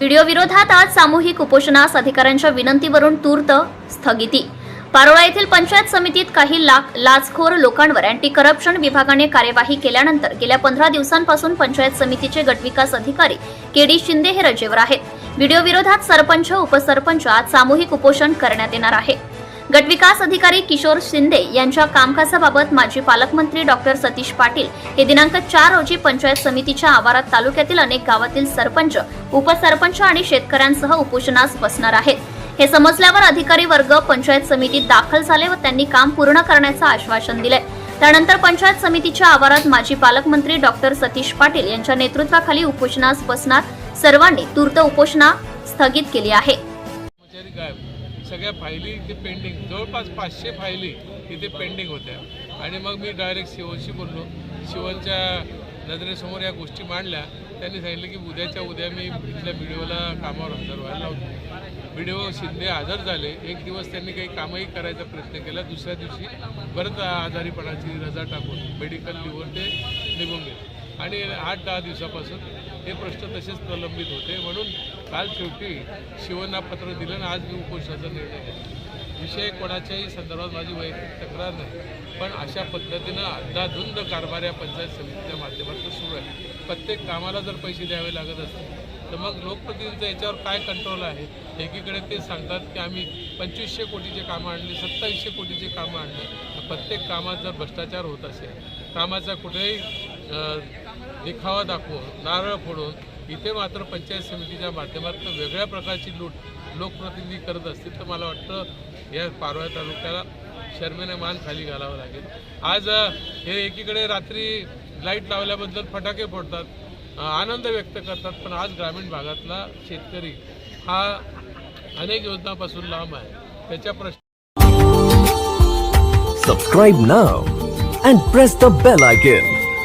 Video विरोधात आज सामूहिक उपोषणास अधिकाऱ्यांच्या विनंतीवरून तूर्त स्थगिती. पारोळा येथील पंचायत समितीत काही लाख लाचखोर लोकांवर अँटी करप्शन विभागाने कार्यवाही केल्यानंतर गेल्या पंधरा दिवसांपासून पंचायत समितीचे गटविकास अधिकारी के डी शिंदे हे रजेवर आहेत. व्हिडिओ विरोधात सरपंच उपसरपंच आज सामूहिक उपोषण करण्यात येणार आहे. गटविकास अधिकारी किशोर शिंदे यांच्या कामकाजाबाबत माजी पालकमंत्री डॉक्टर सतीश पाटील हे दिनांक चार रोजी पंचायत समितीच्या आवारात तालुक्यातील अनेक गावातील सरपंच उपसरपंच आणि शेतकऱ्यांसह उपोषणास बसणार आहेत. हे समजल्यावर अधिकारी वर्ग पंचायत समितीत दाखल झाले व त्यांनी काम पूर्ण करण्याचं आश्वासन दिले त्यानंतर पंचायत समितीच्या आवारात माजी पालकमंत्री डॉक्टर सतीश पाटील यांच्या नेतृत्वाखाली उपोषणास बसणार सर्वांनी तूर्त उपोषणा स्थगित केली आहे. सगळ्या फायली इथे पेंडिंग जवळपास पाचशे फायली इथे पेंडिंग होत्या. आणि मग मी डायरेक्ट शिवनशी बोललो. शिवनच्या नजरेसमोर या गोष्टी मांडल्या. त्यांनी सांगितलं की उद्याच्या उद्या मी इथल्या व्हिडिओला कामावर हजर व्हायला लावतो. व्हिडिओ शिंदे हजर झाले. एक दिवस त्यांनी काही कामही करायचा प्रयत्न केला. दुसऱ्या दिवशी परत आजारीपणाची रजा टाकून मेडिकल लिव्हर ते निघून गेले. आणि आठ दहा दिवसापासून हे प्रश्न तसेच प्रलंबित होते. म्हणून काल शेवटी शिवना पत्र दिलं आणि आज मी उपोषणाचा निर्णय घेतला. विषय कोणाच्याही संदर्भात माझी वैयक्तिक तक्रार नाही. पण अशा पद्धतीनं अंधाधुंद कारभार या पंचायत समितीच्या माध्यमातून सुरू आहे. प्रत्येक कामाला जर पैसे द्यावे लागत असतील तर मग लोकप्रतिनिधींचा याच्यावर काय कंट्रोल आहे? एकीकडे ते सांगतात की आम्ही पंचवीसशे कोटीचे कामं आणली सत्तावीसशे कोटीचे कामं आणली. तर प्रत्येक कामात जर भ्रष्टाचार होत असेल कामाचा कुठेही दिखावा दाखवून नारळ फोडून इथे मात्र पंचायत समितीच्या माध्यमातून वेगळ्या प्रकारची लूट लोकप्रतिनिधी करत असतील तर मला वाटतं या पारवा तालुक्याला शर्मेने मान खाली घालावं लागेल आज हे एकीकडे रात्री लाइट लावल्याबद्दल फटाके फोडतात आनंद व्यक्त करतात पण आज ग्रामीण भागातला शेतकरी हा अनेक योजनापासून लांब आहे त्याच्या प्रश्न subscribe now and press the bell icon.